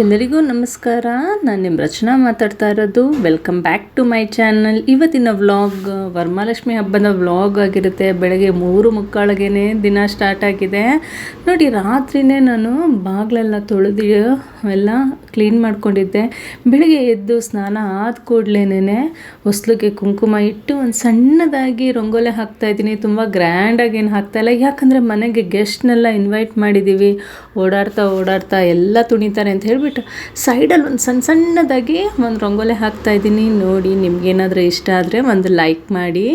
ಎಲ್ಲರಿಗೂ ನಮಸ್ಕಾರ. ನಾನು ನಿಮ್ಮ ರಚನಾ ಮಾತಾಡ್ತಾ ಇರೋದು. Welcome back to my channel ಇವತ್ತಿನ ವ್ಲಾಗ್ ವರಮಹಾಲಕ್ಷ್ಮಿ ಹಬ್ಬದ ವ್ಲಾಗ್ ಆಗಿರುತ್ತೆ. ಬೆಳಗ್ಗೆ ಮೂರು ಮಕ್ಕಳಿಗೆ ದಿನ ಸ್ಟಾರ್ಟ್ ಆಗಿದೆ. ನೋಡಿ, ರಾತ್ರಿನೇ ನಾನು ಬಾಗಿಲೆಲ್ಲ ತೊಳೆದು ಎಲ್ಲ ಕ್ಲೀನ್ ಮಾಡ್ಕೊಂಡಿದ್ದೆ. ಬೆಳಗ್ಗೆ ಎದ್ದು ಸ್ನಾನ ಆದ ಕೂಡಲೇ ಹೊಸ್ಲಿಗೆ ಕುಂಕುಮ ಇಟ್ಟು ಒಂದು ಸಣ್ಣದಾಗಿ ರಂಗೋಲೆ ಹಾಕ್ತಾ ಇದ್ದೀನಿ. ತುಂಬ ಗ್ರ್ಯಾಂಡಾಗಿ ಏನು ಹಾಕ್ತಾ ಇಲ್ಲ. ಯಾಕಂದರೆ ಮನೆಗೆ ಗೆಸ್ಟ್ನೆಲ್ಲ ಇನ್ವೈಟ್ ಮಾಡಿದ್ದೀವಿ ಓಡಾಡ್ತಾ ಓಡಾಡ್ತಾ ಎಲ್ಲ ತುಣಿತಾರೆ ಅಂತ ಹೇಳಿಬಿಟ್ಟು ಸೈಡಲ್ಲಿ ಒಂದು ಸಣ್ಣ ಸಣ್ಣದಾಗಿ ಒಂದು ರಂಗೋಲೆ ಹಾಕ್ತಾ ಇದ್ದೀನಿ. ನೋಡಿ, ನಿಮ್ಗೇನಾದರೂ ಇಷ್ಟ ಆದರೆ ಒಂದು ಲೈಕ್ ಮಾಡಿ.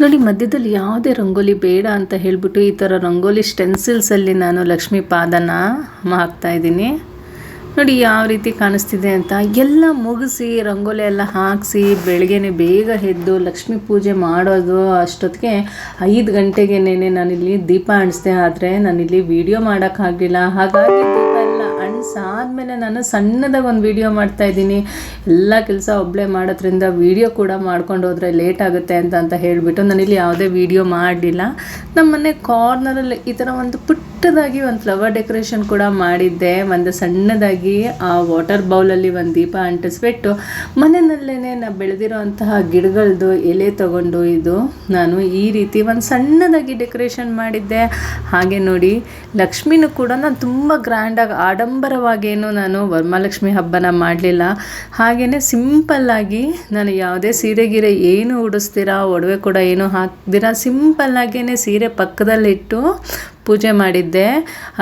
ನೋಡಿ ಮಧ್ಯದಲ್ಲಿ ಯಾವುದೇ ರಂಗೋಲಿ ಬೇಡ ಅಂತ ಹೇಳಿಬಿಟ್ಟು ಈ ಥರ ರಂಗೋಲಿ ಸ್ಟೆನ್ಸಿಲ್ಸಲ್ಲಿ ನಾನು ಲಕ್ಷ್ಮೀ ಪಾದನ ಹಾಕ್ತಾ ಇದ್ದೀನಿ. ನೋಡಿ ಯಾವ ರೀತಿ ಕಾಣಿಸ್ತಿದೆ ಅಂತ. ಎಲ್ಲ ಮುಗಿಸಿ ರಂಗೋಲಿ ಎಲ್ಲ ಹಾಕಿಸಿ ಬೆಳಗ್ಗೆನೆ ಬೇಗ ಎದ್ದು ಲಕ್ಷ್ಮೀ ಪೂಜೆ ಮಾಡೋದು ಅಷ್ಟೊತ್ತಿಗೆ ಐದು ಗಂಟೆಗೆನೇ ನಾನಿಲ್ಲಿ ದೀಪ ಅಣಿಸ್ದೆ ಆದರೆ ನಾನಿಲ್ಲಿ ವಿಡಿಯೋ ಮಾಡೋಕ್ಕಾಗಲಿಲ್ಲ ಹಾಗಾಗಿ ದೀಪ ಅಣಿಸಾದ್ಮೇಲೆ ನಾನು ಸಣ್ಣದಾಗಿ ಒಂದು ವಿಡಿಯೋ ಮಾಡ್ತಾ ಇದ್ದೀನಿ. ಎಲ್ಲ ಕೆಲಸ ಒಬ್ಬಳೇ ಮಾಡೋದ್ರಿಂದ ವಿಡಿಯೋ ಕೂಡ ಮಾಡ್ಕೊಂಡು ಹೋದರೆ ಲೇಟ್ ಆಗುತ್ತೆ ಅಂತ ಅಂತ ಹೇಳಿಬಿಟ್ಟು ನಾನಿಲ್ಲಿ ಯಾವುದೇ ವಿಡಿಯೋ ಮಾಡಲಿಲ್ಲ. ನಮ್ಮ ಮನೆ ಕಾರ್ನರಲ್ಲಿ ಈ ಥರ ಒಂದು ಪುಟ್ಟದಾಗಿ ಒಂದು ಫ್ಲವರ್ ಡೆಕೋರೇಷನ್ ಕೂಡ ಮಾಡಿದ್ದೆ. ಒಂದು ಸಣ್ಣದಾಗಿ ಆ ವಾಟರ್ ಬೌಲಲ್ಲಿ ಒಂದು ದೀಪ ಅಂಟಿಸ್ಬಿಟ್ಟು ಮನೆಯಲ್ಲೇ ನಾ ಬೆಳೆದಿರೋ ಅಂತಹ ಗಿಡಗಳದ್ದು ಎಲೆ ತಗೊಂಡು ಇದು ನಾನು ಈ ರೀತಿ ಒಂದು ಸಣ್ಣದಾಗಿ ಡೆಕೋರೇಷನ್ ಮಾಡಿದ್ದೆ. ಹಾಗೆ ನೋಡಿ, ಲಕ್ಷ್ಮಿನೂ ಕೂಡ ನಾನು ತುಂಬ ಗ್ರ್ಯಾಂಡಾಗಿ ಆಡಂಬರವಾಗೇನು ನಾನು ವರಮಹಾಲಕ್ಷ್ಮಿ ಹಬ್ಬನ ಮಾಡಲಿಲ್ಲ. ಹಾಗೆಯೇ ಸಿಂಪಲ್ಲಾಗಿ ನಾನು ಯಾವುದೇ ಸೀರೆ ಗೀರೆ ಏನು ಉಡಿಸ್ತೀರಾ, ಒಡವೆ ಕೂಡ ಏನು ಹಾಕ್ದಿರಾ ಸಿಂಪಲ್ಲಾಗೇ ಸೀರೆ ಪಕ್ಕದಲ್ಲಿಟ್ಟು ಪೂಜೆ ಮಾಡಿದ್ದೆ,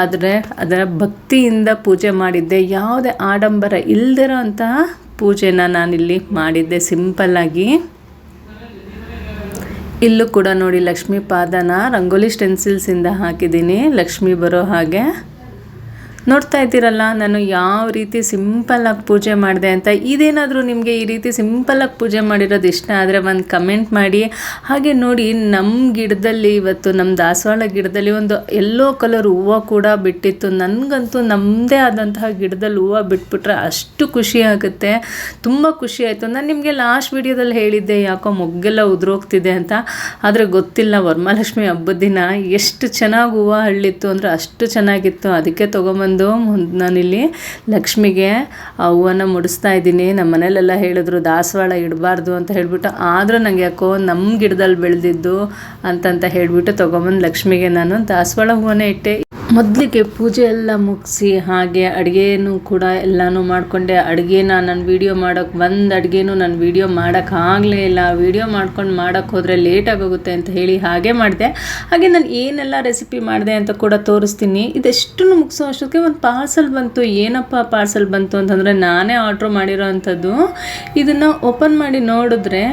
ಆದರೆ ಅದರ ಭಕ್ತಿಯಿಂದ ಪೂಜೆ ಮಾಡಿದ್ದೆ. ಯಾವುದೇ ಆಡಂಬರ ಇಲ್ಲದಿರೋ ಅಂತಹ ಪೂಜೆನ ನಾನಿಲ್ಲಿ ಮಾಡಿದ್ದೆ ಸಿಂಪಲ್ಲಾಗಿ ಇಲ್ಲೂ ಕೂಡ ನೋಡಿ ಲಕ್ಷ್ಮೀ ಪಾದನ ರಂಗೋಲಿ ಸ್ಟೆನ್ಸಿಲ್ಸಿಂದ ಹಾಕಿದ್ದೀನಿ. ಲಕ್ಷ್ಮಿ ಬರೋ ಹಾಗೆ. ನೋಡ್ತಾ ಇದ್ದೀರಲ್ಲ, ನಾನು ಯಾವ ರೀತಿ ಸಿಂಪಲ್ಲಾಗಿ ಪೂಜೆ ಮಾಡಿದೆ ಅಂತ. ಇದೇನಾದರೂ ನಿಮಗೆ ಈ ರೀತಿ ಸಿಂಪಲ್ಲಾಗಿ ಪೂಜೆ ಮಾಡಿರೋದು ಇಷ್ಟ ಆದರೆ ಒಂದು ಕಮೆಂಟ್ ಮಾಡಿ. ಹಾಗೆ ನೋಡಿ ನಮ್ಮ ಗಿಡದಲ್ಲಿ ಇವತ್ತು ನಮ್ಮ ದಾಸವಾಳ ಗಿಡದಲ್ಲಿ ಒಂದು ಎಲ್ಲೋ ಕಲರ್ ಹೂವು ಕೂಡ ಬಿಟ್ಟಿತ್ತು. ನನಗಂತೂ ನಮ್ಮದೇ ಆದಂತಹ ಗಿಡದಲ್ಲಿ ಹೂವು ಬಿಟ್ಬಿಟ್ರೆ ಅಷ್ಟು ಖುಷಿ ಆಗುತ್ತೆ. ತುಂಬ ಖುಷಿ ಆಯಿತು. ನಾನು ನಿಮಗೆ ಲಾಸ್ಟ್ ವಿಡಿಯೋದಲ್ಲಿ ಹೇಳಿದ್ದೆ, ಯಾಕೋ ಮೊಗ್ಗೆಲ್ಲ ಉದುರೋಗ್ತಿದೆ ಅಂತ. ಆದರೆ ಗೊತ್ತಿಲ್ಲ, ವರಮಹಾಲಕ್ಷ್ಮಿ ಹಬ್ಬದ ದಿನ. ಎಷ್ಟು ಚೆನ್ನಾಗಿ ಹೂವು ಹಳ್ಳಿತ್ತು ಅಂದರೆ ಅಷ್ಟು ಚೆನ್ನಾಗಿತ್ತು. ಅದಕ್ಕೆ ತೊಗೊಂಬಂದು ನಾನಿಲ್ಲಿ ಲಕ್ಷ್ಮಿಗೆ ಆ ಹೂವನ್ನು ಮುಡಿಸ್ತಾ ಇದ್ದೀನಿ. ನಮ್ಮ ಮನೇಲೆಲ್ಲ ಹೇಳಿದ್ರು, ದಾಸವಾಳ ಇಡಬಾರ್ದು ಅಂತ ಹೇಳಿಬಿಟ್ಟು. ಆದರೂ ನನಗೆ ಯಾಕೋ ನಮ್ಮ ಗಿಡದಲ್ಲಿ ಬೆಳೆದಿದ್ದು ಅಂತಂತ ಹೇಳಿಬಿಟ್ಟು ತೊಗೊಂಬಂದು ಲಕ್ಷ್ಮಿಗೆ ನಾನು ದಾಸವಾಳ ಹೂವನ್ನೇ ಇಟ್ಟೆ. ಮೊದಲಿಗೆ ಪೂಜೆ ಎಲ್ಲ ಮುಗಿಸಿ ಹಾಗೆ ಅಡುಗೆನೂ ಕೂಡ ಎಲ್ಲನೂ ಮಾಡಿಕೊಂಡೆ. ಅಡುಗೆನ ನಾನು ವೀಡಿಯೋ ಮಾಡೋಕ್ಕೆ ಒಂದು ಅಡುಗೆನೂ ನಾನು ವೀಡಿಯೋ ಮಾಡೋಕ್ಕಾಗಲೇ ಇಲ್ಲ. ವೀಡಿಯೋ ಮಾಡ್ಕೊಂಡು ಮಾಡೋಕ್ಕೆ ಹೋದರೆ ಲೇಟಾಗೋಗುತ್ತೆ ಅಂತ ಹೇಳಿ ಹಾಗೆ ಮಾಡಿದೆ. ಹಾಗೆ ನಾನು ಏನೆಲ್ಲ ರೆಸಿಪಿ ಮಾಡಿದೆ ಅಂತ ಕೂಡ ತೋರಿಸ್ತೀನಿ. ಇದೆಷ್ಟು ಮುಗಿಸೋ ಅಷ್ಟೊತ್ತಿಗೆ ಒಂದು ಪಾರ್ಸಲ್ ಬಂತು. ಏನಪ್ಪ ಪಾರ್ಸಲ್ ಬಂತು ಅಂತಂದರೆ ನಾನೇ ಆರ್ಡ್ರ್ ಮಾಡಿರೋ ಅಂಥದ್ದು. ಇದನ್ನು ಓಪನ್ ಮಾಡಿ ನೋಡಿದ್ರೆ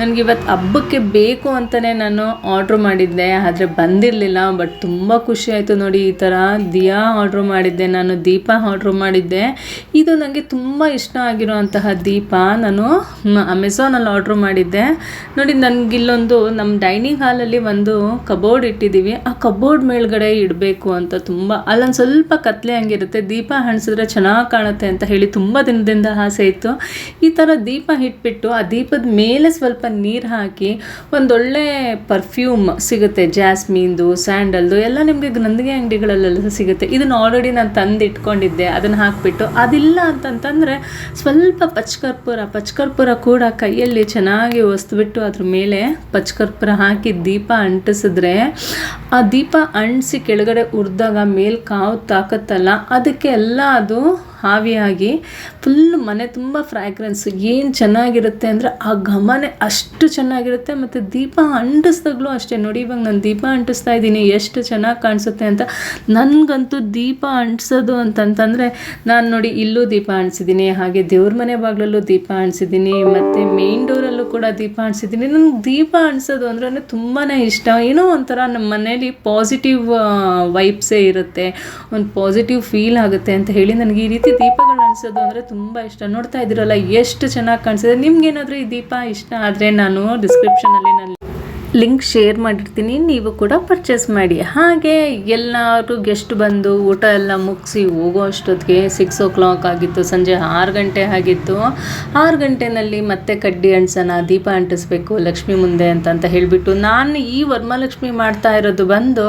ನನಗೆ ಇವತ್ತು ಹಬ್ಬಕ್ಕೆ ಬೇಕು ಅಂತಲೇ ನಾನು ಆರ್ಡ್ರ್ ಮಾಡಿದ್ದೆ. ಆದರೆ ಬಂದಿರಲಿಲ್ಲ ಬಟ್ ತುಂಬ ಖುಷಿ ಆಯಿತು ನೋಡಿ ಈ ಥರ ದಿಯಾ ಆರ್ಡ್ರ್ ಮಾಡಿದ್ದೆ, ನಾನು ದೀಪ ಆರ್ಡ್ರ್ ಮಾಡಿದ್ದೆ. ಇದು ನನಗೆ ತುಂಬ ಇಷ್ಟ ಆಗಿರುವಂತಹ ದೀಪ. ನಾನು ಅಮೆಝಾನಲ್ಲಿ ಆರ್ಡ್ರ್ ಮಾಡಿದ್ದೆ. ನೋಡಿ ನನಗಿಲ್ಲೊಂದು ನಮ್ಮ ಡೈನಿಂಗ್ ಹಾಲಲ್ಲಿ ಒಂದು ಕಬೋರ್ಡ್ ಇಟ್ಟಿದ್ದೀವಿ. ಆ ಕಬೋರ್ಡ್ ಮೇಲ್ಗಡೆ ಇಡಬೇಕು ಅಂತ ತುಂಬ, ಅಲ್ಲೊಂದು ಸ್ವಲ್ಪ ಕತ್ಲೆ ಹಂಗಿರುತ್ತೆ. ದೀಪ ಹಣಿಸಿದ್ರೆ ಚೆನ್ನಾಗಿ ಕಾಣುತ್ತೆ ಅಂತ ಹೇಳಿ ತುಂಬ ದಿನದಿಂದ ಆಸೆ ಇತ್ತು. ಈ ಥರ ದೀಪ ಇಟ್ಬಿಟ್ಟು, ಆ ದೀಪದ ಮೇಲೆ ಸ್ವಲ್ಪ ನೀರು ಹಾಕಿ ಒಂದೊಳ್ಳೆ ಪರ್ಫ್ಯೂಮ್ ಸಿಗುತ್ತೆ. ಜಾಸ್ಮಿನ್ದು, ಸ್ಯಾಂಡಲ್ದು, ಎಲ್ಲ ನಿಮಗೆ ನಂದಿಗೆ ಅಂಗಡಿಗಳು ಅಂಗಡಿಗಳಲ್ಲೆಲ್ಲ ಸಿಗುತ್ತೆ. ಇದನ್ನು ಆಲ್ರೆಡಿ ನಾನು ತಂದು ಇಟ್ಕೊಂಡಿದ್ದೆ ಅದನ್ನು ಹಾಕಿಬಿಟ್ಟು ಅದಿಲ್ಲ ಅಂತಂತಂದರೆ ಸ್ವಲ್ಪ ಪಚ್ಕರ್ಪೂರ ಪಚ್ಕರ್ಪೂರ ಕೂಡ ಕೈಯಲ್ಲಿ ಚೆನ್ನಾಗಿ ಒಸ್ದುಬಿಟ್ಟು ಅದ್ರ ಮೇಲೆ ಪಚ್ಕರ್ಪೂರ ಹಾಕಿ ದೀಪ ಅಂಟಿಸಿದ್ರೆ ಆ ದೀಪ ಅಂಟಿಸಿ ಕೆಳಗಡೆ ಉರಿದಾಗ ಮೇಲೆ ಕಾವು ತಾಕತ್ತಲ್ಲ, ಅದಕ್ಕೆ ಎಲ್ಲ ಅದು ಹಾವಿಯಾಗಿ ಫುಲ್ ಮನೆ ತುಂಬ ಫ್ರ್ಯಾಗ್ರೆನ್ಸ್ ಏನು ಚೆನ್ನಾಗಿರುತ್ತೆ ಅಂದರೆ ಆ ಘಮನೆ ಅಷ್ಟು ಚೆನ್ನಾಗಿರುತ್ತೆ ಮತ್ತು ದೀಪ ಅಂಟಿಸ್ದಾಗಲೂ ಅಷ್ಟೇ. ನೋಡಿ ಇವಾಗ ನಾನು ದೀಪ ಅಂಟಿಸ್ತಾ ಇದ್ದೀನಿ, ಎಷ್ಟು ಚೆನ್ನಾಗಿ ಕಾಣಿಸುತ್ತೆ ಅಂತ. ನನಗಂತೂ ದೀಪ ಅಂಟಿಸೋದು ಅಂತಂತಂದರೆ, ನಾನು ನೋಡಿ ಇಲ್ಲೂ ದೀಪ ಅಂಟಿಸಿದ್ದೀನಿ, ಹಾಗೆ ದೇವ್ರ ಮನೆ ಬಾಗಿಲಲ್ಲೂ ದೀಪ ಅಂಟಿಸಿದ್ದೀನಿ, ಮತ್ತು ಮೇನ್ ಡೋರಲ್ಲೂ ಕೂಡ ದೀಪ ಅಂಟಿಸಿದ್ದೀನಿ. ನನಗೆ ದೀಪ ಅಂಟಿಸೋದು ಅಂದ್ರೆ ತುಂಬಾ ಇಷ್ಟ. ಏನೋ ಒಂಥರ ನಮ್ಮ ಮನೇಲಿ ಪಾಸಿಟಿವ್ ವೈಬ್ಸೇ ಇರುತ್ತೆ, ಒಂದು ಪಾಸಿಟಿವ್ ಫೀಲ್ ಆಗುತ್ತೆ ಅಂತ ಹೇಳಿ ನನಗೆ ಈ ರೀತಿ ದೀಪಗಳು ಅನ್ಸೋದು ಅಂದರೆ ತುಂಬ ಇಷ್ಟ. ನೋಡ್ತಾ ಇದ್ದೀರಲ್ಲ, ಎಷ್ಟು ಚೆನ್ನಾಗಿ ಕಾಣಿಸಿದೆ. ನಿಮ್ಗೇನಾದರೂ ಈ ದೀಪ ಇಷ್ಟ ಆದರೆ ನಾನು ಡಿಸ್ಕ್ರಿಪ್ಷನಲ್ಲಿ ನಾನು ಲಿಂಕ್ ಶೇರ್ ಮಾಡಿರ್ತೀನಿ, ನೀವು ಕೂಡ ಪರ್ಚೇಸ್ ಮಾಡಿ. ಹಾಗೆ ಎಲ್ಲರೂ ಗೆಸ್ಟ್ ಬಂದು ಊಟ ಎಲ್ಲ ಮುಗಿಸಿ ಹೋಗೋ ಅಷ್ಟೊತ್ತಿಗೆ ಸಿಕ್ಸ್ ಓ ಕ್ಲಾಕ್ ಆಗಿತ್ತು, ಸಂಜೆ ಆರು ಗಂಟೆ ಆಗಿತ್ತು. ಆರು ಗಂಟೆನಲ್ಲಿ ಮತ್ತೆ ಕಡ್ಡಿ ಅಂಟಿಸೋಣ ದೀಪ ಅಂಟಿಸ್ಬೇಕು, ಲಕ್ಷ್ಮಿ ಮುಂದೆ ಅಂತ ಅಂತ ಹೇಳಿಬಿಟ್ಟು ನಾನು ಈ ವರಮಹಾಲಕ್ಷ್ಮಿ ಮಾಡ್ತಾ ಇರೋದು ಬಂದು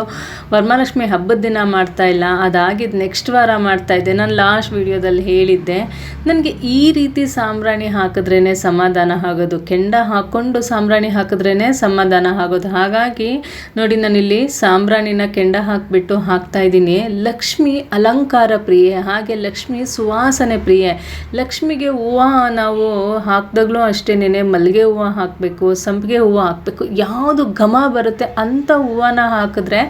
ವರಮಹಾಲಕ್ಷ್ಮಿ ಹಬ್ಬದ ದಿನ ಮಾಡ್ತಾ ಇಲ್ಲ. ಅದಾಗಿದ್ದು ನೆಕ್ಸ್ಟ್ ವಾರ ಮಾಡ್ತಾ ಇದ್ದೆ. ನಾನು ಲಾಸ್ಟ್ ವಿಡಿಯೋದಲ್ಲಿ ಹೇಳಿದ್ದೆ, ನನಗೆ ಈ ರೀತಿ ಸಾಂಬ್ರಾಣಿ ಹಾಕಿದ್ರೇ ಸಮಾಧಾನ ಆಗೋದು. ಕೆಂಡ ಹಾಕ್ಕೊಂಡು ಸಾಂಬ್ರಾಣಿ ಹಾಕಿದ್ರೇ ಸಮಾಧಾನ ಆಗೋದು. ಹಾಗಾಗಿ ನೋಡಿ, ನಾನಿಲ್ಲಿ ಸಾಂಬ್ರಾಣಿನ ಕೆಂಡ ಹಾಕಿಬಿಟ್ಟು ಹಾಕ್ತಾ ಇದ್ದೀನಿ. ಲಕ್ಷ್ಮಿ ಅಲಂಕಾರ ಪ್ರಿಯೆ, ಹಾಗೆ ಲಕ್ಷ್ಮಿ ಸುವಾಸನೆ ಪ್ರಿಯೆ. ಲಕ್ಷ್ಮಿಗೆ ಹೂವು ನಾವು ಹಾಕಿದಾಗಲೂ ಅಷ್ಟೇನೆ ಮಲ್ಲಿಗೆ ಹೂವು ಹಾಕಬೇಕು, ಸಂಪಿಗೆ ಹೂವು ಹಾಕಬೇಕು. ಯಾವುದು ಘಮ ಬರುತ್ತೆ ಅಂಥ ಹೂವನ್ನ ಹಾಕಿದ್ರೆ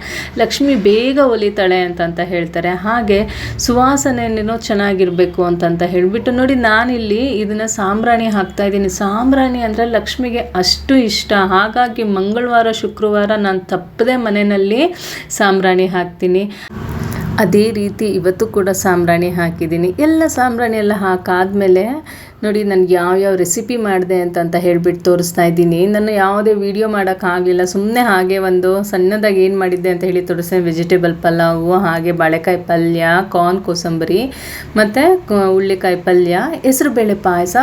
ಲಕ್ಷ್ಮಿ ಬೇಗ ಒಲಿತಾಳೆ ಅಂತ ಹೇಳ್ತಾರೆ. ಹಾಗೆ ಸುವಾಸನೆಯೂ ಚೆನ್ನಾಗಿರಬೇಕು ಅಂತಂತ ಹೇಳಿಬಿಟ್ಟು ನೋಡಿ, ನಾನಿಲ್ಲಿ ಇದನ್ನು ಸಾಂಬ್ರಾಣಿ ಹಾಕ್ತಾ ಇದ್ದೀನಿ. ಸಾಂಬ್ರಾಣಿ ಅಂದರೆ ಲಕ್ಷ್ಮಿಗೆ ಅಷ್ಟು ಇಷ್ಟ. ಹಾಗಾಗಿ ಮಂಗ ಮಂಗಳವಾರ, ಶುಕ್ರವಾರ ನಾನು ತಪ್ಪದೆ ಮನೆಯಲ್ಲಿ ಸಾಂಬ್ರಾಣಿ ಹಾಕ್ತೀನಿ. ಅದೇ ರೀತಿ ಇವತ್ತು ಕೂಡ ಸಾಂಬ್ರಾಣಿ ಹಾಕಿದ್ದೀನಿ. ಎಲ್ಲ ಸಾಂಬ್ರಾಣಿ ಎಲ್ಲ ಹಾಕಾದ್ಮೇಲೆ ನೋಡಿ, ನನಗೆ ಯಾವ್ಯಾವ ರೆಸಿಪಿ ಮಾಡಿದೆ ಅಂತ ಹೇಳಿಬಿಟ್ಟು ತೋರಿಸ್ತಾ ಇದ್ದೀನಿ. ನಾನು ಯಾವುದೇ ವೀಡಿಯೋ ಮಾಡೋಕ್ಕಾಗಲಿಲ್ಲ ಸುಮ್ಮನೆ ಹಾಗೆ ಒಂದು ಸಣ್ಣದಾಗಿ ಏನು ಮಾಡಿದ್ದೆ ಅಂತ ಹೇಳಿ ತೋರಿಸ್ತೇನೆ. ವೆಜಿಟೇಬಲ್ ಪಲಾವು, ಹಾಗೆ ಬಾಳೆಕಾಯಿ ಪಲ್ಯ ಕಾರ್ನ್ ಕೋಸಂಬರಿ, ಮತ್ತು ಹುಳ್ಳಿಕಾಯಿ ಪಲ್ಯ ಹೆಸರುಬೇಳೆ ಪಾಯಸ,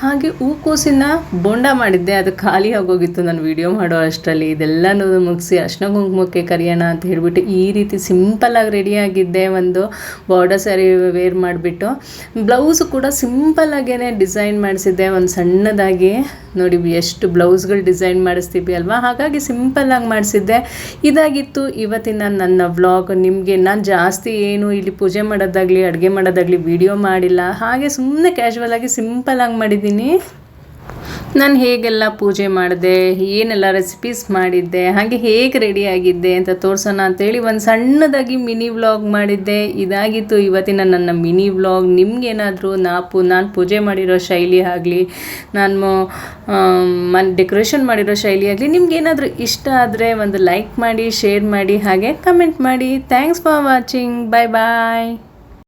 ಹಾಗೆ ಹೂಕೋಸಿನ ಬೋಂಡ ಮಾಡಿದ್ದೆ. ಅದು ಖಾಲಿ ಆಗೋಗಿತ್ತು ನಾನು ವೀಡಿಯೋ ಮಾಡೋ ಅಷ್ಟರಲ್ಲಿ. ಇದೆಲ್ಲನೂ ಮುಗಿಸಿ ಅರ್ಶಿನ ಕುಂಕುಮಕ್ಕೆ ಕರಿಯೋಣ ಅಂತ ಹೇಳಿಬಿಟ್ಟು ಈ ರೀತಿ ಸಿಂಪಲ್ಲಾಗಿ ರೆಡಿಯಾಗಿದ್ದೆ ಒಂದು ಬಾರ್ಡರ್ ಸ್ಯಾರಿ ವೇರ್ ಮಾಡಿಬಿಟ್ಟು. ಬ್ಲೌಸು ಕೂಡ ಸಿಂಪಲ್ಲಾಗೇ ಡಿಸೈನ್ ಮಾಡಿಸಿದ್ದೆ, ಒಂದು ಸಣ್ಣದಾಗಿ. ನೋಡಿ ಎಷ್ಟು ಬ್ಲೌಸ್ಗಳು ಡಿಸೈನ್ ಮಾಡಿಸ್ತೀವಿ ಅಲ್ವಾ? ಹಾಗಾಗಿ ಸಿಂಪಲ್ಲಾಗಿ ಮಾಡಿಸಿದ್ದೆ. ಇದಾಗಿತ್ತು ಇವತ್ತಿನ ನನ್ನ ವ್ಲಾಗ್. ನಿಮಗೆ ನಾನು ಜಾಸ್ತಿ ಏನು ಇಲ್ಲಿ ಪೂಜೆ ಮಾಡೋದಾಗಲಿ, ಅಡುಗೆ ಮಾಡೋದಾಗಲಿ, ವಿಡಿಯೋ ಮಾಡಿಲ್ಲ. ಹಾಗೆ ಸುಮ್ಮನೆ ಕ್ಯಾಶುವಲ್ ಆಗಿ ಸಿಂಪಲ್ಲಾಗಿ ಮಾಡಿದ್ದೀನಿ. ನಾನು ಹೇಗೆಲ್ಲ ಪೂಜೆ ಮಾಡಿದೆ, ಏನೆಲ್ಲ ರೆಸಿಪೀಸ್ ಮಾಡಿದ್ದೆ, ಹಾಗೆ ಹೇಗೆ ರೆಡಿ ಆಗಿದ್ದೆ ಅಂತ ತೋರಿಸೋಣ ಅಂತೇಳಿ ಒಂದು ಸಣ್ಣದಾಗಿ ಮಿನಿ ವ್ಲಾಗ್ ಮಾಡಿದ್ದೆ. ಇದಾಗಿತ್ತು ಇವತ್ತಿನ ನನ್ನ ಮಿನಿ ವ್ಲಾಗ್ ನಿಮ್ಗೇನಾದರೂ ಪೂ, ನಾನು ಪೂಜೆ ಮಾಡಿರೋ ಶೈಲಿ ಆಗಲಿ, ನಾನು ಮನ್ ಡೆಕೋರೇಷನ್ ಮಾಡಿರೋ ಶೈಲಿ ಆಗಲಿ, ನಿಮ್ಗೇನಾದರೂ ಇಷ್ಟ ಆದರೆ ಒಂದು ಲೈಕ್ ಮಾಡಿ ಶೇರ್ ಮಾಡಿ, ಹಾಗೆ ಕಮೆಂಟ್ ಮಾಡಿ. Thanks for watching bye bye